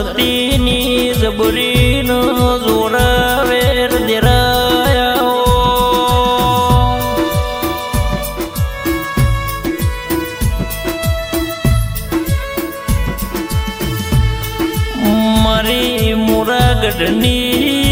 ધરતીની જબરીનો જોરાવેર દેરાયા. મારી મોરાગઢની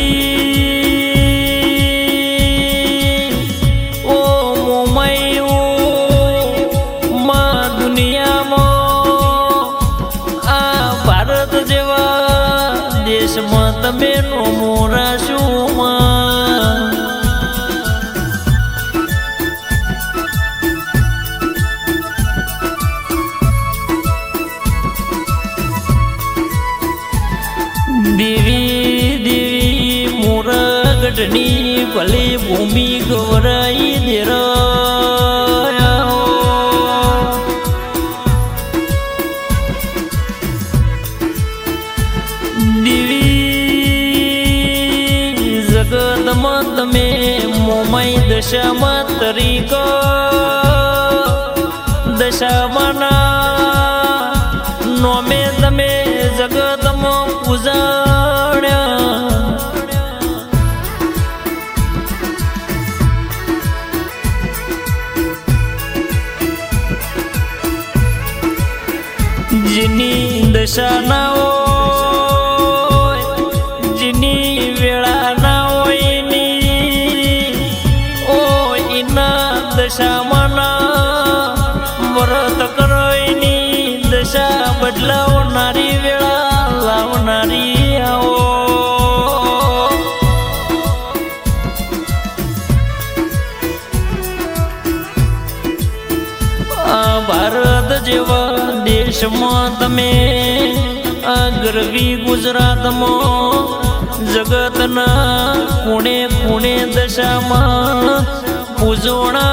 ભલી ભૂમિ ગૌરાઈ દેરાયા દેવી જગતમાં તમે મોમાઈ દશામાં તરીક. દશામાના દશા ના હોય, જેની વેળા ના હોય એની. ઓ, એના દશામાં ના વ્રત કરો એની. દશા બદલાવનારી વેળા દેશમાં તમે આ ગરવી ગુજરાતમાં જગતના ખૂણે ખૂણે દશામાં પૂજોણા.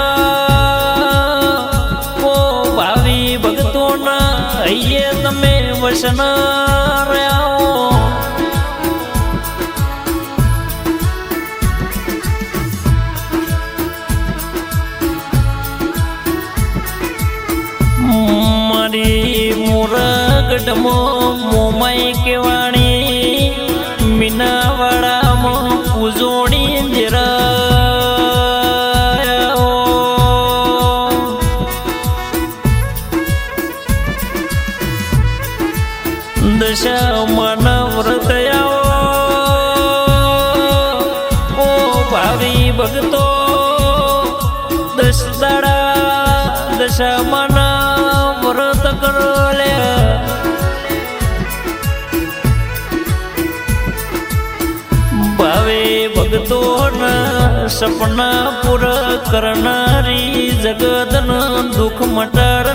ઓ ભાવિ ભક્તોના, અહીએ તમે વસના. મોરગઢમાં મોમાઈ કેવાણી, મીનાવાડામાં ઉજોણી જરા દશા માનવ આવો ઓ ભાવી ભગતો દશ દાડા દશામાન વ્રત કરો લે ભાવે ભક્તોના સપના પૂરા કરનારી જગતના દુઃખ મટાડનારી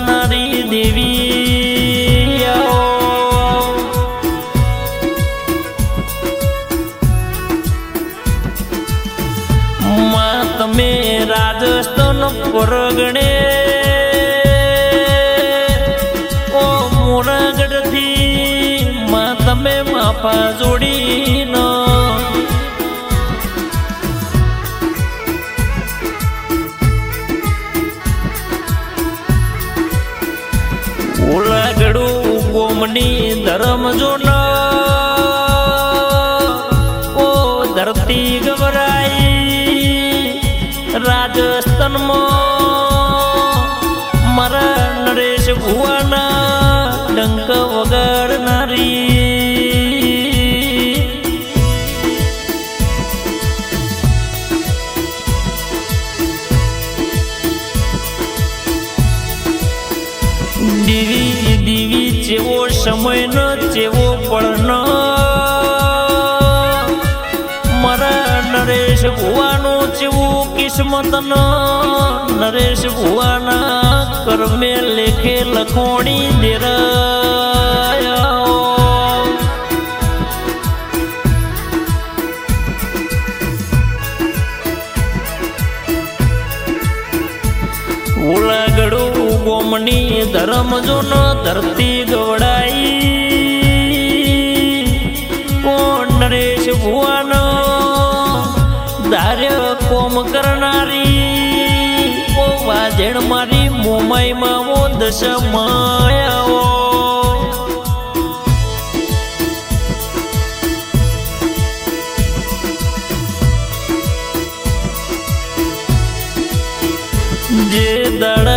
માફા જોડીનો ઓલાગડું ગોમની ધરમ જોના ઓ ધરતી ગવરાઈ રાજસ્થાનમાં મારા નરેશ ભુવાના ડંક વગાડનારી મારા નરેશ ભુવાના કર્મે લેખે લખોણી દેરાયા. ઉલાગડું ગોમની ધર્મ જો ન ધરતી ગવડાઈ. ઓ નરેશ ભુવાનો, ધાર્ય કોમ કરનારી ઓ વાજણ મારી મોમાઈમાં ઓ દશમાયાઓ. જે દડાદી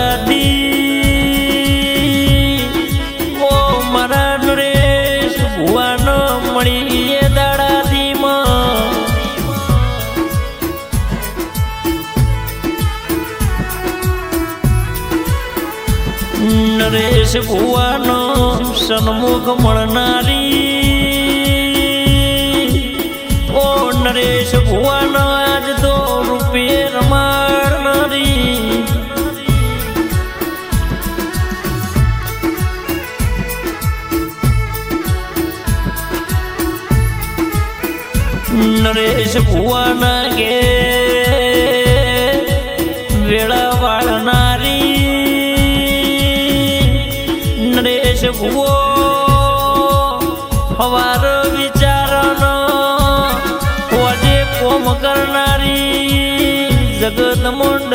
નરેશ ભુવાનો સન્મુખ મળનારી. ઓ નરેશ ભુવાનો આજ તો રૂપિયે રમાડનારી. નરેશ ભુવાના ગે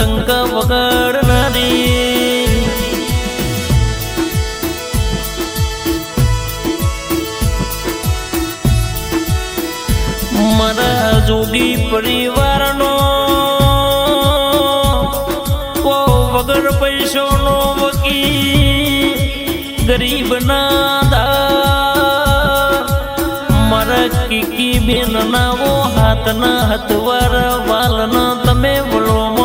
જગતમાં વગર વગાડનારી મારા જોગી પરિવારનો ઓ વગર પૈસોનો વકી ગરીબ ના મારા કીકી બેન હાથ હાથના હથવાર વાલના તમે વળો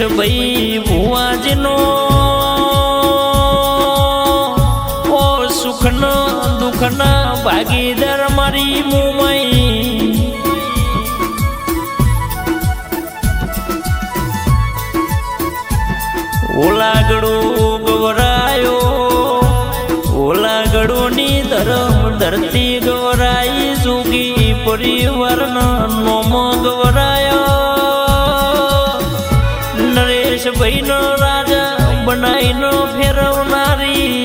નરેશ ભાઈ ભુવાજનો ઓ સુખનો દુઃખના ભાગીદાર મારી મુંબઈ. ઓલાગડો ગવરાયો, ઓલાગડોની ધરમ ધરતી ગવરાઈ સુગી પરિવારના નોમ ગવરાયો નરેશ ભાઈનો રાજા બનાવીનો ફેરવનારી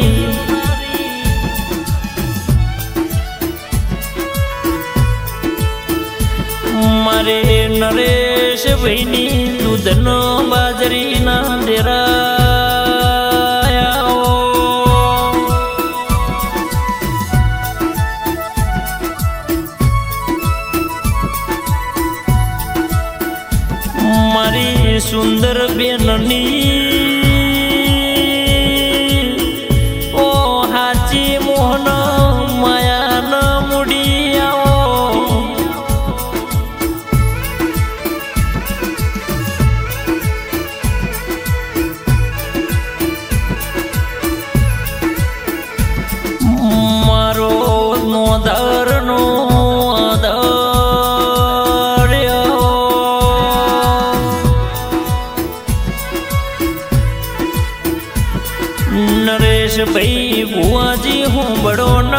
મારે. નરેશ ભાઈની દૂધનો બાજરીના ડેરાયાઓ નરેશ ભાઈ ભુવાજી હું બડો ન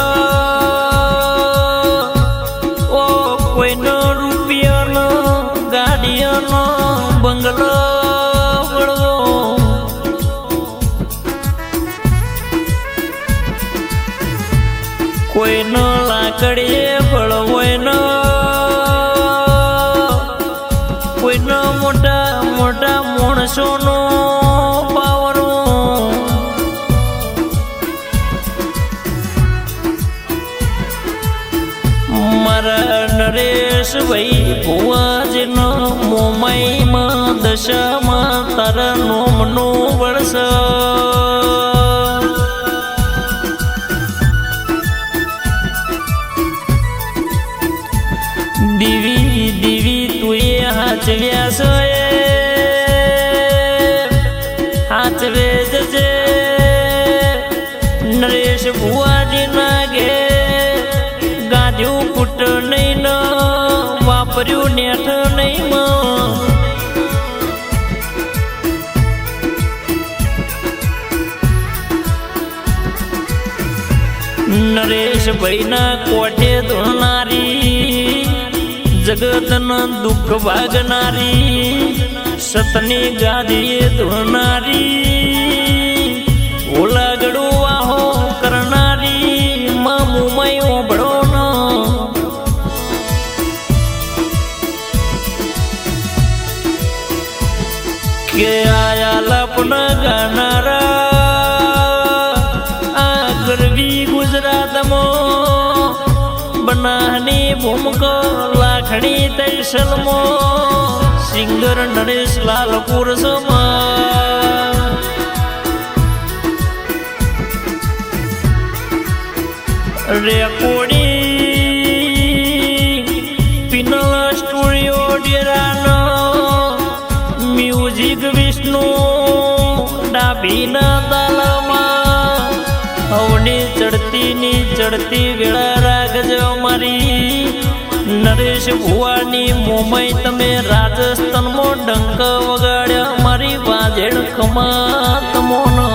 મોમાઈમાં તર તારા નોમનું વર્ષ દીવી દીવી તુએ હાચવ્યા છો એ હાચવે જજે. નરેશ ભુવાજી ના ઘે ગાજ્યું કુટ નહીં વાપર્યું નેઠ ભાઈના કોઠે ધોનારી જગતના દુઃખ ભાગનારી સતની ગાદીએ ધોનારી બનાની ભૂમકો, લાખણી તૈસલમો સિંગર નરેશ લાલ પુરસમાં. રેકોર્ડિંગ પિનલ સ્ટુડિયો ડેરાનો મ્યુઝિક વિષ્ણુ ડાભીના ની ચડતી વેળા રાખજો મારી નરેશ ભુવાની મુંબઈ તમે રાજસ્થાનમાં ડંક વગાડ્યા, મારી વાજેડ કમા તમોનો